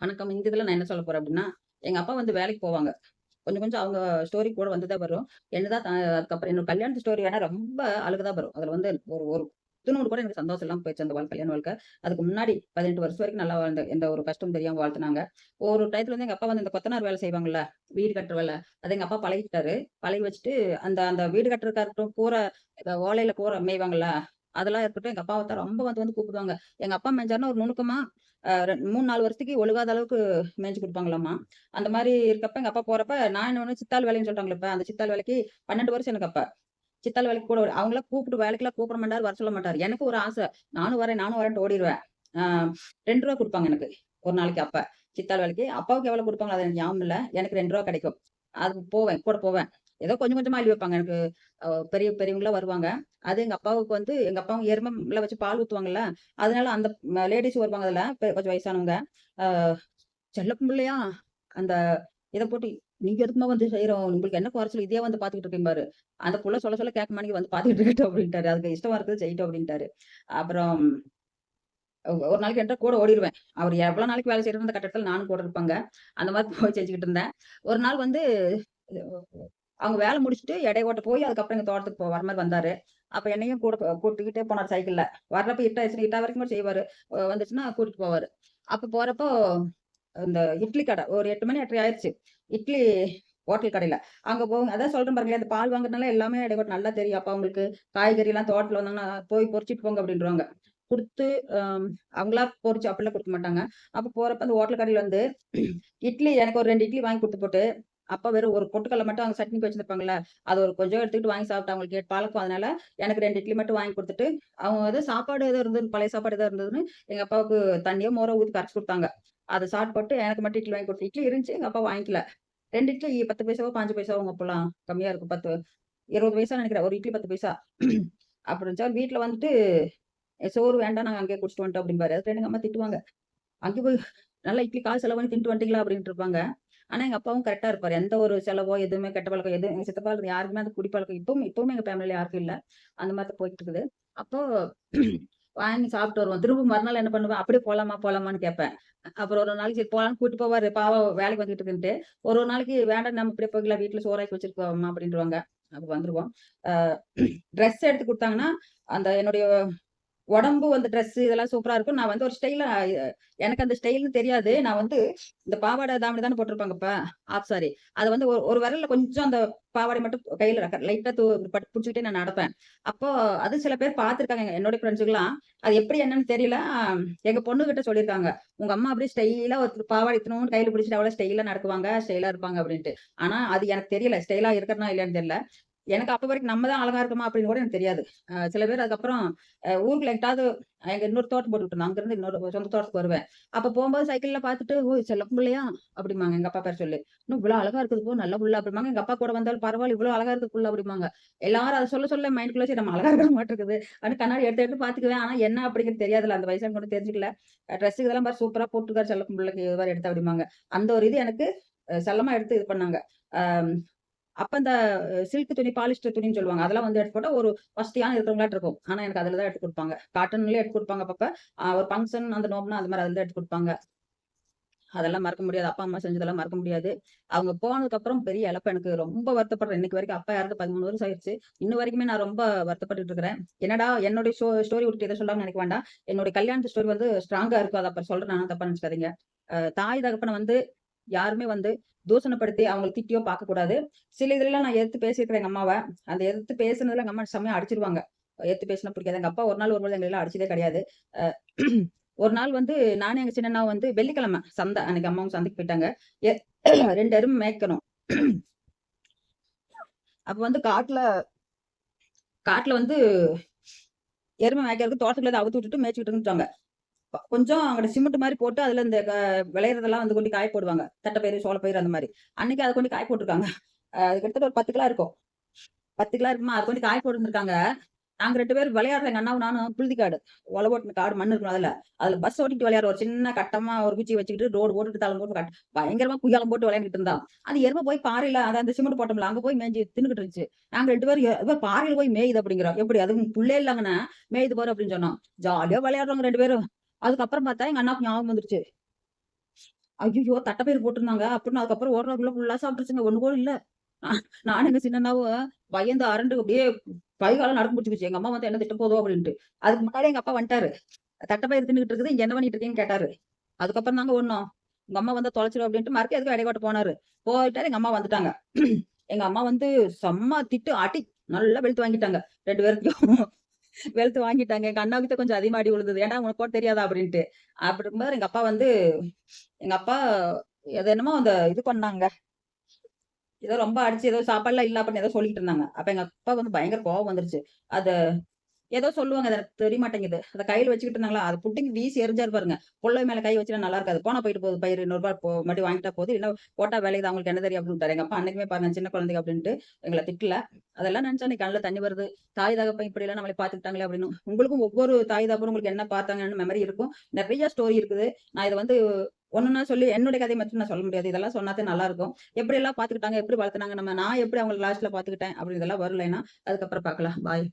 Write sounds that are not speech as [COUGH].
வணக்கம். இந்த இதில் நான் என்ன சொல்ல போகிறேன் அப்படின்னா எங்கள் அப்பா வந்து வேலைக்கு போவாங்க. கொஞ்சம் கொஞ்சம் அவங்க ஸ்டோரி கூட வந்து தான் வரும். என்னதான் அதுக்கப்புறம் என்னோட கல்யாணத்து ஸ்டோரி வேணால் ரொம்ப அழுக தான் வரும். அதில் வந்து ஒரு ஒரு துளிநூண்டு கூட எனக்கு சந்தோஷம் எல்லாம் போயிடுச்சு அந்த வாழ் கல்யாண வாழ்க்கை. அதுக்கு முன்னாடி 18 வருஷம் வரைக்கும் நல்லா வாழ்ந்த எந்த ஒரு கஷ்டம் தெரியாமல் வாழ்த்துனாங்க. ஒரு டயத்துல வந்து எங்க அப்பா வந்து இந்த கொத்தனார் வேலை செய்வாங்கல்ல, வீடு கட்டுற வேலை. அது எங்க அப்பா பழகிட்டாரு பழகி வச்சுட்டு அந்த அந்த வீடு கட்டுறதுக்கா இருக்கட்டும், கூரை ஓலையில கூரை மேய்வாங்கல்ல, அதெல்லாம் இருக்கட்டும் எங்க அப்பாவை தான் ரொம்ப வந்து வந்து கூப்பிடுவாங்க. எங்க அப்பா மேஞ்சாருன்னா ஒரு நுணுக்கமா மூணு ரெ 3, 4 வருஷத்துக்கு ஒழுகாத அளவுக்கு மேய்ஞ்சு கொடுப்பாங்களாம்மா அந்த மாதிரி இருக்கப்ப எங்க அப்பா போறப்ப, நான் என்ன சித்தாள் வேலைன்னு சொல்றாங்கல்ல அந்த சித்தாள் வேலைக்கு 12 வருஷம் எனக்கு அப்ப. சித்தாள் வேலைக்கு கூட அவங்கள கூப்பிட்டு வேலைக்கெல்லாம் கூப்பிட மாட்டாரு, வர சொல்ல மாட்டாரு. எனக்கு ஒரு ஆசை. நானும் வரேன், நானும் வரேன்ட்டு ஓடிருவேன். ஆ ரூ. 2 குடுப்பாங்க எனக்கு. ஒரு நாளைக்கு அப்ப. சித்தாள் வேலைக்கு. அப்பாவுக்கு எவ்வளவு கொடுப்பாங்களோ அது எனக்கு ஞாபகம் இல்ல. எனக்கு ரெண்டு ரூபா கிடைக்கும். அது போவேன். கூட போவேன். ஏதோ கொஞ்சம் கொஞ்சமா அள்ளி வைப்பாங்க. எனக்கு பெரிய பெரியவங்களா வருவாங்க. அது எங்க அப்பாவுக்கு வந்து எங்க அப்பாவும் எருமல வச்சு பால் ஊத்துவாங்கல்ல, அதனால அந்த லேடிஸ் லேடீஸ் வருவாங்க அதுல. கொஞ்சம் வயசானவங்க. "செல்ல பிள்ளையா, அந்த இதை போட்டு நீங்க எதுக்குமா வந்து செய்யறோம் உங்களுக்கு என்ன குறைச்சல்? இதே வந்து பார்த்துக்கிட்டு இருக்கேன்பாரு." அந்த புள்ள சொல்ல சொல்ல கேட்க மாட்டேங்குது வந்து பாத்துக்கிட்டு இருக்கட்டும் அப்டின்ட்டாரு. அதுக்கு இஷ்டமா இருக்குது செய்யட்டும் அப்படின்ட்டாரு அப்புறம் ஒரு நாளைக்கு என்ற கூட ஓடிருவேன். அவரு எவ்வளவு நாளைக்கு வேலை செய்யறது அந்த கட்டத்துல நானும் கூட இருப்பாங்க அந்த மாதிரி போய் செஞ்சுக்கிட்டு இருந்தேன். ஒரு நாள் வந்து அவங்க வேலை முடிச்சுட்டு எடை ஓட்ட போய் அதுக்கப்புறம் எங்க தோட்டத்துக்கு போ வர மாதிரி வந்தாரு. அப்ப என்னையும் கூட ப கூட்டிக்கிட்டே போனாரு சைக்கிள்ல. வர்றப்ப இருட்டாயிருச்சுன்னா இட்டா வரைக்கும் கூட செய்வாரு. வந்துச்சுன்னா கூட்டிட்டு போவாரு. அப்ப போறப்போ இந்த இட்லி கடை ஒரு எட்டு மணி எட்டரை ஆயிடுச்சு இட்லி ஹோட்டல் கடையில. அங்க போங்க அதான் சொல்றேன் பாருங்களேன், அந்த பால் வாங்குறதுனால எல்லாமே இடையோட்டு நல்லா தெரியும். அப்ப அவங்களுக்கு காய்கறிலாம் தோட்டத்துல வந்தாங்கன்னா, "போய் பொறிச்சிட்டு போங்க" அப்டின்ருவாங்க. கொடுத்து அவங்களா பொறிச்சு அப்படிலாம் கொடுக்க மாட்டாங்க. அப்ப போறப்ப அந்த ஹோட்டல் கடையில வந்து இட்லி எனக்கு ஒரு ரெண்டு இட்லி வாங்கி கொடுத்து போட்டு, அப்பா வெறும் ஒரு பொட்டுக்கல்ல மட்டும் அவங்க சட்னிக்கு வச்சிருந்திருப்பாங்கல்ல, அது ஒரு கொஞ்சம் எடுத்துக்கிட்டு வாங்கி சாப்பிட்டு அவங்களுக்கு கேட் பழக்கம். அதனால எனக்கு ரெண்டு இட்லி மட்டும் வாங்கி கொடுத்துட்டு அவங்க வந்து சாப்பாடு ஏதோ இருந்தது பழைய சாப்பாடு ஏதோ இருந்ததுன்னு எங்க அப்பாவுக்கு தண்ணியோ, மோரோ ஊத்தி கரைச்சு கொடுத்தாங்க அதை சாப்பிட்டு எனக்கு மட்டும் இட்லி வாங்கி கொடுத்து இட்லி இருந்துச்சு. எங்க அப்பா வாங்கிக்கல. ரெண்டு இட்லி 10 பைசாவோ, 5 பைசாவோங்க அப்பெல்லாம் கம்மியா இருக்கும். பத்து இருபது பைசா நினைக்கிறேன் ஒரு இட்லி 10 பைசா. அப்படி இருந்துச்சா வீட்டில் வந்துட்டு "சோறு வேண்டாம். நாங்க அங்கேயே குடிச்சிட்டு வந்துட்டோம்" அப்படிம்பாரு அதுக்கு எங்க அம்மா திட்டுவாங்க. "அங்கே போய் நல்லா இட்லி காசு செலவு பண்ணி தின்ட்டு வந்துட்டீங்களா?" அப்படின்ட்டு இருப்பாங்க. ஆனா எங்க அப்பாவும் கரெக்டாக இருப்பாரு. எந்த ஒரு செலவோ, எதுவுமே கெட்ட பழக்கம் எதுவும் எங்க சித்தப்பா யாருக்குமே அந்த குடிப்பழக்கம் இப்பவும் இப்பவுமே எங்க ஃபேமிலியில யாருக்கும் இல்ல. அந்த மாதிரி தான் போயிட்டு இருக்குது. அப்போ வாங்கி சாப்பிட்டு வருவோம். திரும்ப மறுநாள் என்ன பண்ணுவேன், "அப்படியே போலாமா போலாமான்னு" கேட்பேன். அப்புறம் ஒரு நாளைக்கு சரி போலான்னு கூட்டிட்டு போவாரு. பாவம் வேலைக்கு வந்துட்டு இருக்குன்ட்டு. ஒரு ஒரு நாளைக்கு "வேண்டாம் நம்ம இப்படியே போய்க்கலாம். வீட்டுல சோறாக்கி வச்சிருக்கோமா அம்மா" அப்ப வந்துருவோம். ட்ரெஸ் எடுத்து கொடுத்தாங்கன்னா அந்த என்னுடைய உடம்பு வந்து ட்ரெஸ் இதெல்லாம் சூப்பரா இருக்கும். நான் வந்து ஒரு ஸ்டைல எனக்கு அந்த ஸ்டைல்ன்னு தெரியாது. நான் வந்து இந்த பாவாடை, தாவணி தானே போட்டிருப்பாங்கப்பா ஆப் சாரி. அதை வந்து ஒரு ஒரு விரல்ல கொஞ்சம் அந்த பாவாடை மட்டும் கையில லைட்டா தூ பட் பிடிச்சிக்கிட்டே நான் நடப்பேன். அப்போ அது சில பேர் பார்த்துருக்காங்க. என்னுடைய ஃப்ரெண்ட்ஸுக்கெல்லாம் அது எப்படி என்னன்னு தெரியல. எங்க பொண்ணுகிட்ட சொல்லியிருக்காங்க. "உங்க அம்மா அப்படியே ஸ்டைலா ஒரு பாவாடை தினமும் கையில பிடிச்சிட்டு அவ்வளோ ஸ்டைலா நடக்குவாங்க. ஸ்டைலா இருப்பாங்க" அப்படின்ட்டு ஆனா அது எனக்கு தெரியல. ஸ்டைலா இருக்கிறனா இல்லையான்னு தெரியல. எனக்கு அப்ப வரைக்கும் நம்ம தான் அழகா இருக்கோமா அப்படின்னு கூட எனக்கு தெரியாது. சில பேர் அதுக்கப்புறம் ஊருக்குள்ள எங்கிட்டாவது எங்க இன்னொரு தோட்டம் போட்டு விட்டுருந்தோம் அங்கிருந்து இன்னொரு சொந்த தோட்டத்துக்கு வருவேன். அப்ப போகும்போது சைக்கிள்ல பாத்துட்டு ஓ செல்ல பிள்ளையா?" அப்படிம்பாங்க எங்க அப்பா பேர் சொல்லி. "இன்னும் இவ்வளவு அழகா இருக்குது போ நல்ல புள்ள" அப்படிம்பாங்க. எங்க அப்பா கூட வந்தாலும் "பரவாயில்ல இவ்வளவு அழகா இருக்கு புள்ள" அப்படிம்பாங்க. எல்லாரும் அத சொல்ல சொல்ல மைண்டுக்குள்ள சரி நம்ம அழகா இருக்க மாட்டிருக்குது. அப்படின்னு கண்ணாடி எடுத்து எடுத்து பாத்துக்குவேன் ஆனா என்ன அப்படிங்கிறது தெரியாதுல அந்த வயசுல கூட தெரிஞ்சுக்கல. ட்ரெஸ் இதெல்லாம் பாரு சூப்பரா போட்டுக்காரு செல்ல பிள்ளைக்கு இது மாதிரி எடுத்து அப்படிம்பாங்க. அந்த ஒரு இது எனக்கு செல்லமா எடுத்து இது பண்ணாங்க. அப்ப இந்த சில்க் துணி, பாலிஸ்டர் துணின்னு சொல்லுவாங்க. அதெல்லாம் வந்து எடுத்து போட்டா ஒரு வசதியான இருக்கிறவங்களா இருக்கும். ஆனா எனக்கு அதுல தான் எடுத்து கொடுப்பாங்க காட்டன்லயே எடுத்து கொடுப்பாங்க அப்பப்ப. ஒரு ஃபங்க்ஷன் அந்த நோம்புனா அது மாதிரி அதுல தான் எடுத்து கொடுப்பாங்க அதெல்லாம் மறக்க முடியாது. அப்பா, அம்மா செஞ்சதெல்லாம் மறக்க முடியாது. அவங்க போனதுக்கப்புறம் பெரிய இழப்பு எனக்கு ரொம்ப வருத்தப்படுறேன். இன்னைக்கு வரைக்கும் அப்பா இறந்து 13 வருஷம் ஆயிருச்சு. இன்ன வரைக்குமே நான் ரொம்ப வருத்தப்பட்டுட்டு இருக்கிறேன். என்னடா என்னுடைய ஷோ ஸ்டோரி விட்டுட்டு எதை சொல்றாங்கன்னு நினைக்க வேண்டாம். என்னுடைய கல்யாணத்து ஸ்டோரி வந்து ஸ்ட்ராங்கா இருக்கும். அதை அப்புறம் சொல்றேன் நான் தப்பா நினைச்சுக்காதீங்க தாய் தகப்பனை வந்து யாருமே வந்து தூசணப்படுத்தி அவங்கள திட்டியோ பார்க்கக்கூடாது. சில இதுல நான் எடுத்து பேசியிருக்கிறேன் எங்க அம்மாவை அந்த எடுத்து பேசுனதுல எங்க அம்மா செம்மையா அடிச்சிருவாங்க எடுத்து பேசினா பிடிக்காது. எங்க அப்பா ஒரு நாள் ஒரு நாள் எங்களை அடிச்சதே கிடையாது. ஒரு நாள் வந்து நானும் எங்க சின்ன அண்ணாவும் வந்து வெள்ளிக்கிழமை சந்தை. அன்னைக்கு அம்மாவும் சந்தைக்கு போயிட்டாங்க. [CLEARS THROAT] ரெண்டு 2 மேய்க்கணும். [CLEARS THROAT] அப்ப வந்து காட்டுல காட்டுல வந்து எருமை மேய்க்கிறதுக்கு தோட்டத்துல அவுத்து விட்டுட்டு மேய்ச்சிக்கிட்டு இருந்துட்டாங்க. கொஞ்சம் அங்கட சிமெண்ட் மாதிரி போட்டு அதுல இந்த க விளையிறதெல்லாம் வந்து கொண்டு காய போடுவாங்க. தட்டப்பயிறு, சோளப்பயிறு அந்த மாதிரி அன்னைக்கு அதை கொண்டு காய போட்டுருக்காங்க. அது கிட்டத்தட்ட ஒரு 10 கிலோ இருக்கும். 10 கிலோ இருக்குமா, அது கொண்டு காய போட்டுருந்துருக்காங்க. நாங்க ரெண்டு பேரும் விளையாடுற எங்க அண்ணாவும் நானும் புழுதி காடு. ஒழவு ஓட்டுன காடு மண் இருக்கும் அதுல. அதுல பஸ் ஓட்டிட்டு விளையாடுற ஒரு சின்ன கட்டமா ஒரு குச்சி வச்சுக்கிட்டு ரோடு போட்டுட்டு தளம் போட்டு கட் பயங்கரமா குயாலம் போட்டு விளையாண்டுட்டு இருந்தான். அந்த எருமை போய் பாறையில அத அந்த சிமெண்ட் போட்டோம்ல, அங்க போய் மேய்ஞ்சி தின்னுட்டு இருந்துச்சு. நாங்க ரெண்டு பேரும் பாறையில போய் மேயுது" அப்படிங்கிறோம். எப்படி அதுவும் புள்ளே இல்லைங்கன்னா மேயுது பாரு அப்படின்னு சொன்னோம். ஜாலியா விளையாடுறவங்க ரெண்டு பேரும். அதுக்கப்புறம் பார்த்தா எங்க அண்ணாவுக்கு ஞாபகம் வந்துருச்சு. ஐயோ தட்டப்பயிறு போட்டிருந்தாங்க. அப்படின்னு அதுக்கப்புறம் ஓடுறதுக்குள்ள ஃபுல்லா சாப்பிட்டுருச்சுங்க. ஒண்ணு கூட இல்ல. நானும் எங்க சின்ன அண்ணாவும் பயந்து அரண்டு அப்படியே பைகாலம் கால்லாம் முடிச்சுக்கிச்சு எங்க அம்மா வந்து என்ன திட்ட போதோ அப்படின்ட்டு. அதுக்கு முன்னாடி எங்க அப்பா வந்துட்டாரு. தட்டப்பயிறு தின்னுகிட்டு இருக்குது. இங்க என்ன பண்ணிட்டு இருக்கீங்கன்னு கேட்டாரு. அதுக்கப்புறம் தாங்க ஒண்ணும் உங்க அம்மா வந்தா தொலைச்சிடும் அப்படின்ட்டு மறக்க அதுக்கு எடைய போனாரு. போயிட்டாரு எங்க அம்மா வந்துட்டாங்க. எங்க அம்மா வந்து செம்ம திட்டு, ஆட்டி நல்லா வெளுத்து வாங்கிட்டாங்க. ரெண்டு பேருக்கும் வெளுத்து வாங்கிட்டாங்க. எங்க அண்ணாவுக்கு கொஞ்சம் அதிகமாடி விழுந்தது. ஏன்னா உனக்கு போட தெரியாதா? அப்படின்ட்டு. அப்படி இருக்கும்போது எங்க அப்பா வந்து எங்க அப்பா எது என்னமோ அந்த இது பண்ணாங்க. ஏதோ ரொம்ப அடிச்சு ஏதோ சாப்பாடுலாம் இல்ல அப்படின்னு ஏதோ சொல்லிட்டு இருந்தாங்க. அப்ப எங்க அப்பா வந்து பயங்கர கோவம் வந்துருச்சு. அத ஏதோ சொல்லுவாங்க. அதை தெரிய மாட்டேங்குது. அதை கையில் வச்சுக்கிட்டு இருந்தாங்களா, அத புடுங்கி வீசி எரிஞ்சாரு பாருங்க. புள்ளை மேல கை வச்சுனா நல்லா இருக்காது. போனா போயிட்டு போகுது பயிர் இன்னொரு ரூபாய் போ மட்டும் வாங்கிட்டா போகுது. இல்ல போட்டா விளையுது அவங்களுக்கு என்ன தெரியும் அப்படின்னு எங்க அப்பா அன்னைக்குமே பாருங்க சின்ன குழந்தைங்க அப்படின்ட்டு எங்களை திட்டல. அதெல்லாம் நினைச்சா நீ கண்ணில் தண்ணி வருது. தாய் தகப்பன் இப்படியெல்லாம் நம்மளை பார்த்துக்கிட்டாங்களே அப்படின்னு. உங்களுக்கும் ஒவ்வொரு தாய் தகப்பனும் உங்களுக்கு என்ன பார்த்தாங்கன்னு மெமரி இருக்கும். நிறைய ஸ்டோரி இருக்குது. நான் இதை வந்து ஒன்றுனா சொல்லி என்னுடைய கதையை மட்டும் நான் சொல்ல முடியாது. இதெல்லாம் சொன்னாதே நல்லா இருக்கும். எப்படி எல்லாம் பார்த்துக்கிட்டாங்க, எப்படி வளர்த்துனாங்க நம்ம நான் எப்படி அவங்கள லாஸ்ட்ல பார்த்துக்கிட்டேன் அப்படின்னு இதெல்லாம் வரலைன்னா அதுக்கப்புறம் பார்க்கலாம். பாய்.